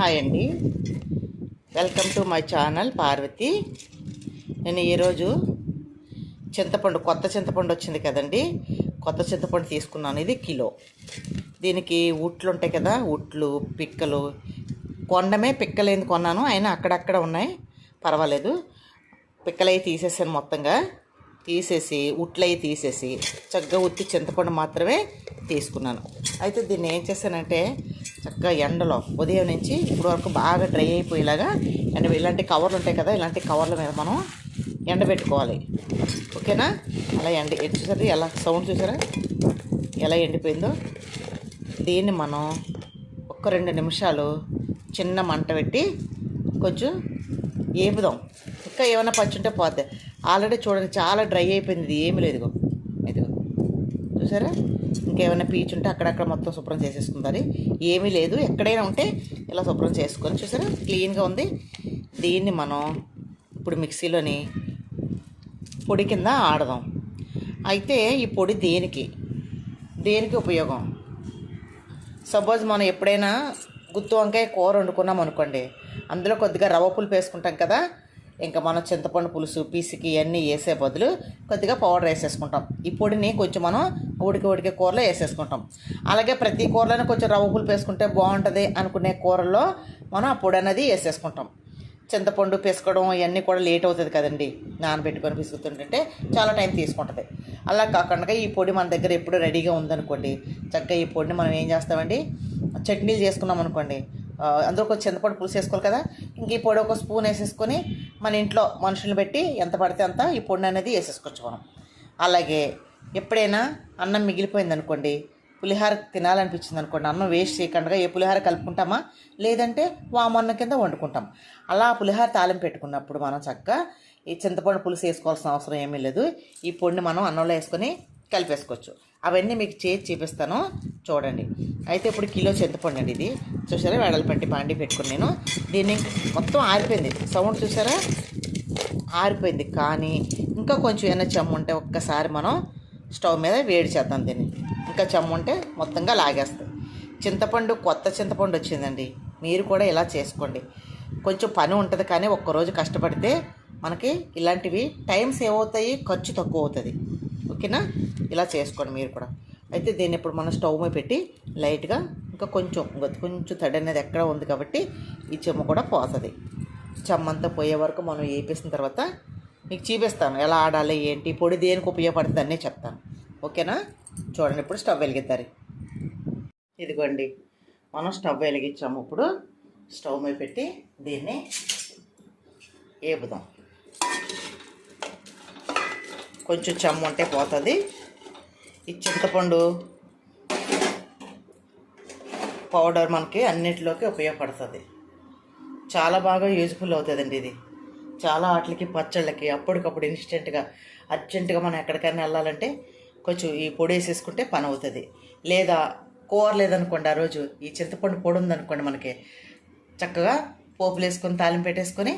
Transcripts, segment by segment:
Hi అండి. Welcome to my channel Parvathi నేను ఈరోజు చింతపండు కొత్త చింతపండు వచ్చింది కదండి. కొత్త చింతపండు తీసుకున్నాను ఇది కిలో. దీనికి ఉట్లు ఉంటాయి కదా ఉట్లు పిక్కలు. కొండమే పిక్కలేంది కొన్నాను అయినా అక్కడక్కడ ఉన్నాయి. పర్వాలేదు. పిక్కలవి తీసేసాను మొత్తంగా. తీసేసి ఉట్లయి తీసేసి చక్కగా ఉత్తి చింతపండు మాత్రమే తీసుకున్నాను. అయితే దీన్ని ఏం చేశానంటే చక్కగా ఎండలో ఉదయం నుంచి ఇప్పుడు వరకు బాగా డ్రై అయిపోయేలాగా ఎండ ఇలాంటి కవర్లు ఉంటాయి కదా ఇలాంటి కవర్ల మీద మనం ఎండబెట్టుకోవాలి ఓకేనా? అలా ఎండ ఎటు చూసారు? ఎలా సౌండ్ చూసారా? ఎలా ఎండిపోయిందో? దీన్ని మనం ఒక్క రెండు నిమిషాలు చిన్న మంట పెట్టి కొంచెం ఏపుదాం. ఇంకా ఏమైనా పచ్చుంటే పోతే. ఆల్రెడీ చూడండి చాలా డ్రై అయిపోయింది ఇది ఏమీ లేదు చూసారా ఇంకేమైనా పీచు ఉంటే అక్కడక్కడ మొత్తం శుభ్రం చేసేసుకుంటారు ఏమీ లేదు. ఎక్కడైనా ఉంటే ఇలా శుభ్రం చేసుకొని చూసారా? క్లీన్గా ఉంది. దీన్ని మనం ఇప్పుడు మిక్సీలోని పొడి కింద ఆడదాం. అయితే ఈ పొడి దేనికి? దేనికి ఉపయోగం? సపోజ్ మనం ఎప్పుడైనా గుత్తి వంకాయ కూర వండుకున్నాం అనుకోండి. అందులో కొద్దిగా రవ్వ పులుపు వేసుకుంటాం కదా? ఇంకా మనం చింతపండు పులుసు పీసుకి ఇవన్నీ వేసే బదులు కొద్దిగా పౌడర్ వేసేసుకుంటాం. ఈ పొడిని కొంచెం మనం ఉడికి ఉడికే కూరలో వేసేసుకుంటాం. అలాగే ప్రతి కూరలోనే కొంచెం రవ్వ పులుపు వేసుకుంటే బాగుంటుంది అనుకునే కూరల్లో మనం ఆ పొడి అనేది వేసేసుకుంటాం. చింతపండు పిసకడం ఇవన్నీ కూడా లేట్ అవుతుంది కదండి. నానబెట్టుకొని పిసుకుతుంటే చాలా టైం తీసుకుంటుంది. అలా కాకుండా ఈ పొడి మన దగ్గర ఎప్పుడు రెడీగా ఉందనుకోండి చక్కగా ఈ పొడిని మనం ఏం చేస్తామండి? చట్నీలు చేసుకున్నాం అనుకోండి అందులో కొంచెం చింతపండు పులుసు వేసుకోవాలి కదా. ఇంక ఈ పొడి ఒక స్పూన్ వేసేసుకొని మన ఇంట్లో మనుషులు పెట్టి ఎంత పడితే అంత ఈ పొడి అనేది వేసేసుకోవచ్చు మనం. అలాగే ఎప్పుడైనా అన్నం మిగిలిపోయింది అనుకోండి పులిహార తినాలనిపించింది అనుకోండి అన్నం వేస్ట్ చేయకుండా ఏ పులిహార కలుపుకుంటామా? లేదంటే వామన్నం కింద వండుకుంటాం. అలా పులిహార తాలింపు పెట్టుకున్నప్పుడు మనం చక్కగా ఈ చింతపండు పులుసు వేసుకోవాల్సిన అవసరం ఏమీ లేదు. ఈ పొడిని మనం అన్నంలో వేసుకొని కలిపేసుకోవచ్చు. అవన్నీ మీకు చేసి చూపిస్తాను. చూడండి. అయితే ఇప్పుడు కిలో చింతపండు అండి ఇది. చూసారా? వెడల్పంటి పాండి పెట్టుకుని నేను. దీన్ని మొత్తం ఆరిపోయింది. సౌండ్ చూసారా? ఆరిపోయింది. కానీ ఇంకా కొంచెం ఏమైనా చెమ్ము ఉంటే ఒక్కసారి మనం స్టవ్ మీద వేడి చేద్దాం దీన్ని. ఇంకా చెమ్ము ఉంటే మొత్తంగా లాగేస్తుంది చింతపండు కొత్త చింతపండు వచ్చిందండి. మీరు కూడా ఇలా చేసుకోండి. కొంచెం పని ఉంటుంది కానీ ఒక్కరోజు కష్టపడితే మనకి ఇలాంటివి టైం సేవ్ అవుతాయి ఖర్చు తక్కువ అవుతుంది. ఓకేనా? ఇలా చేసుకోండి మీరు కూడా. అయితే దీన్ని ఇప్పుడు మనం స్టవ్ మీద పెట్టి లైట్గా ఇంకా కొంచెం కొంచెం తడి అనేది ఎక్కడ ఉంది కాబట్టి ఈ చెమ్మ కూడా పోతుంది. చెమ్మంతా పోయే వరకు మనం వేపేసిన తర్వాత మీకు చూపిస్తాను ఎలా ఆడాలి ఏంటి పొడి దేనికి ఉపయోగపడుతుంది అనే చెప్తాను. ఓకేనా? చూడండి ఇప్పుడు స్టవ్ వెలిగిద్దారు. ఇదిగోండి మనం స్టవ్ వెలిగించాము. ఇప్పుడు స్టవ్ మీద పెట్టి దీన్ని ఏపుదాం. కొంచెం చెమ్మ ఉంటే పోతుంది. ఈ చింతపండు పౌడర్ మనకి అన్నిటిలోకి ఉపయోగపడుతుంది. చాలా బాగా యూజ్ఫుల్ అవుతుందండి ఇది. చాలా వాటికి పచ్చళ్ళకి అప్పటికప్పుడు ఇన్స్టెంట్గా అర్జెంటుగా మనం ఎక్కడికైనా వెళ్ళాలంటే కొంచెం ఈ పొడి వేసేసుకుంటే పని అవుతుంది. లేదా కూర లేదనుకోండి ఆ రోజు ఈ చింతపండు పొడి ఉందనుకోండి మనకి చక్కగా పోపులు వేసుకొని తాలింపు పెట్టేసుకొని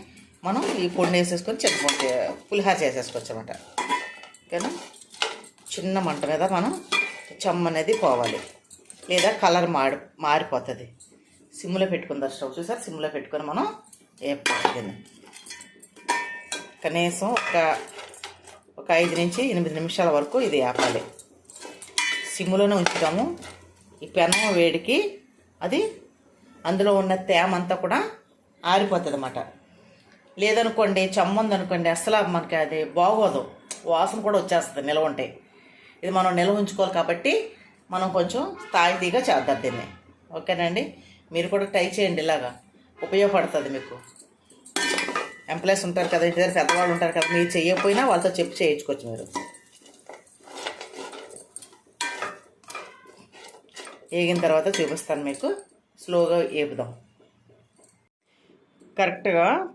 మనం ఈ పొడిని వేసేసుకొని చింతపండు పులిహార చేసేసుకోవచ్చు అనమాట ఓకేనా? చిన్న మంట మీద మనం చెమ్మ అనేది పోవాలి. లేదా కలర్ మాడి మారిపోతుంది. సిమ్లో పెట్టుకుందాం స్టవ్ చూసారు? సిమ్లో పెట్టుకొని మనం వేపుకోవాలి కనీసం ఒక ఒక ఐదు నుంచి ఎనిమిది నిమిషాల వరకు ఇది వేపాలి సిమ్లోనే ఉంచుతాము. ఈ పెనం వేడికి అది అందులో ఉన్న తేమ అంతా కూడా ఆరిపోతుంది అన్నమాట లేదనుకోండి చెమ్మ ఉందనుకోండి అసలు మనకి అది బాగోదు. వాసన కూడా వచ్చేస్తుంది నిల్వ ఉంటే. ఇది మనం నిల్వ ఉంచుకోవాలి కాబట్టి మనం కొంచెం తాయితీగా చేద్దాం దీన్ని. ఓకేనండి? మీరు కూడా ట్రై చేయండి ఇలాగా. ఉపయోగపడుతుంది మీకు. ఎంప్లాయీస్ ఉంటారు కదా ఇంటి దగ్గర పెద్దవాళ్ళు ఉంటారు కదా మీరు చేయకపోయినా వాళ్ళతో చెప్పి చేయించుకోవచ్చు మీరు. వేగిన తర్వాత చూపిస్తాను మీకు. స్లోగా వేపుదాం కరెక్ట్గా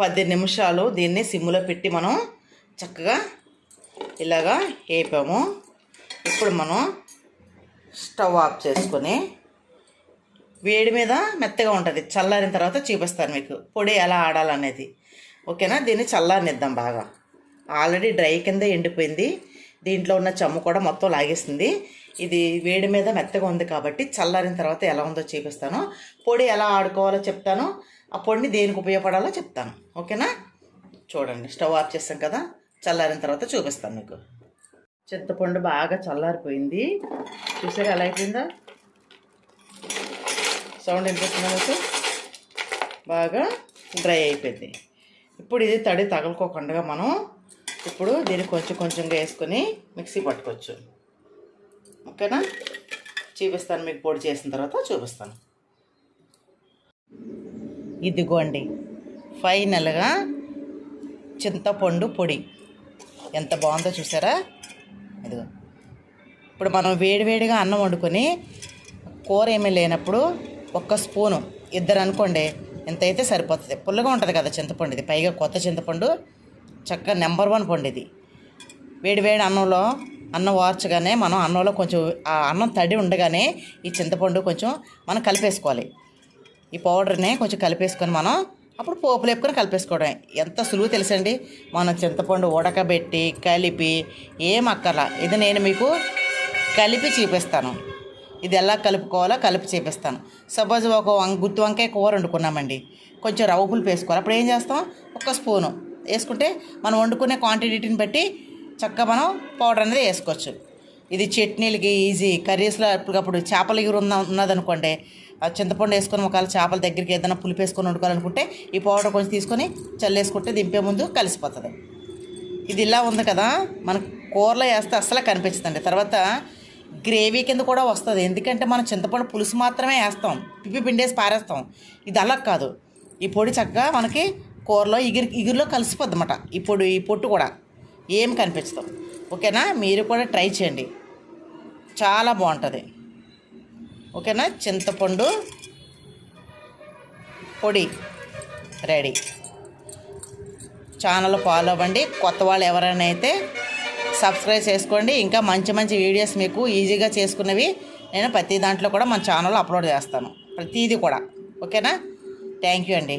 పది నిమిషాలు దీన్ని సిమ్లో పెట్టి మనం చక్కగా ఇలాగా వేపాము. ఇప్పుడు మనం స్టవ్ ఆఫ్ చేసుకొని వేడి మీద మెత్తగా ఉంటుంది. చల్లారిన తర్వాత చూపిస్తాను మీకు పొడి ఎలా ఆడాలనేది. ఓకేనా? దీన్ని చల్లారనిద్దాం బాగా. ఆల్రెడీ డ్రై కింద ఎండిపోయింది. దీంట్లో ఉన్న చెమ్ము కూడా మొత్తం లాగేస్తుంది ఇది వేడి మీద మెత్తగా ఉంది కాబట్టి చల్లారిన తర్వాత ఎలా ఉందో చూపిస్తాను. పొడి ఎలా ఆడుకోవాలో చెప్తాను. ఆ పొడిని దేనికి ఉపయోగపడాలో చెప్తాను. ఓకేనా? చూడండి. స్టవ్ ఆఫ్ చేస్తాం కదా. చల్లారిన తర్వాత చూపిస్తాను మీకు. చింతపండు బాగా చల్లారిపోయింది. చూసారా ఎలా అయిపోయిందా? సౌండ్ వినిపిస్తుందా మీకు? బాగా డ్రై అయిపోయింది. ఇప్పుడు ఇది తడి తగలుకోకుండా మనం ఇప్పుడు దీన్ని కొంచెం కొంచెంగా వేసుకొని మిక్సీ పట్టుకోవచ్చు. ఓకేనా? చూపిస్తాను మీకు పొడి చేసిన తర్వాత చూపిస్తాను. ఇదిగోండి ఫైనల్గా చింతపండు పొడి. ఎంత బాగుందో చూసారా? ఇదిగో. ఇప్పుడు మనం వేడివేడిగా అన్నం వండుకొని కూర ఏమీ లేనప్పుడు ఒక్క స్పూను ఇద్దరు అనుకోండి ఎంత అయితే సరిపోతుంది. పుల్లగా ఉంటుంది కదా చింతపండు ఇది పైగా కొత్త చింతపండు చక్కగా నెంబర్ వన్ పండు ఇది వేడివేడి అన్నంలో అన్నం వార్చగానే మనం అన్నంలో కొంచెం ఆ అన్నం తడి ఉండగానే ఈ చింతపండు కొంచెం మనం కలిపేసుకోవాలి. ఈ పౌడర్ని కొంచెం కలిపేసుకొని మనం అప్పుడు పోపు లేపుకొని కలిపేసుకోవడం ఎంత సులువు తెలుసండి? మనం చింతపండు ఉడకబెట్టి కలిపి ఏం అక్కర్లా. ఇది నేను మీకు కలిపి చూపిస్తాను. ఇది ఎలా కలుపుకోవాలో కలిపి చూపిస్తాను. సపోజ్ ఒక వం గుత్తి వంకాయ కూర వండుకున్నామండి. కొంచెం రవ్వ పులుపు వేసుకోవాలి. అప్పుడు ఏం చేస్తాం? ఒక స్పూను వేసుకుంటే మనం వండుకునే క్వాంటిటీని బట్టి చక్కగా మనం పౌడర్ అనేది వేసుకోవచ్చు. ఇది చట్నీలకి ఈజీ కర్రీస్లో అప్పటికప్పుడు చేపల ఎగురు ఉన్న ఉన్నదనుకోండి ఆ చింతపండు వేసుకొని ఒకవేళ చేపల దగ్గరికి ఏదైనా పులుపు వేసుకొని వండుకోవాలనుకుంటే ఈ పౌడర్ కొంచెం తీసుకొని చల్లేసుకుంటే దింపే ముందు కలిసిపోతుంది. ఇది ఇలా ఉంది కదా మన కూరలో వేస్తే అస్సలు కనిపించదండి. తర్వాత గ్రేవీ కింద కూడా వస్తుంది. ఎందుకంటే మనం చింతపండు పులుసు మాత్రమే వేస్తాం. పిప్పి పిండేసి పారేస్తాం. ఇది అలా కాదు. ఈ పొడి చక్కగా మనకి కూరలో ఇగిరి ఇగురులో కలిసిపోద్ది అన్నమాట ఈ పొడి ఈ పొట్టు కూడా ఏం కనిపించదు. ఓకేనా? మీరు కూడా ట్రై చేయండి. చాలా బాగుంటుంది. ఓకేనా? చింతపండు పొడి రెడీ. ఛానల్ ఫాలో అవ్వండి. కొత్త వాళ్ళు ఎవరైనా అయితే సబ్స్క్రైబ్ చేసుకోండి. ఇంకా మంచి మంచి వీడియోస్ మీకు ఈజీగా చేసుకున్నవి నేను ప్రతి దాంట్లో కూడా మన ఛానల్లో అప్లోడ్ చేస్తాను. ప్రతిదీ కూడా. ఓకేనా? థ్యాంక్ యూ అండి.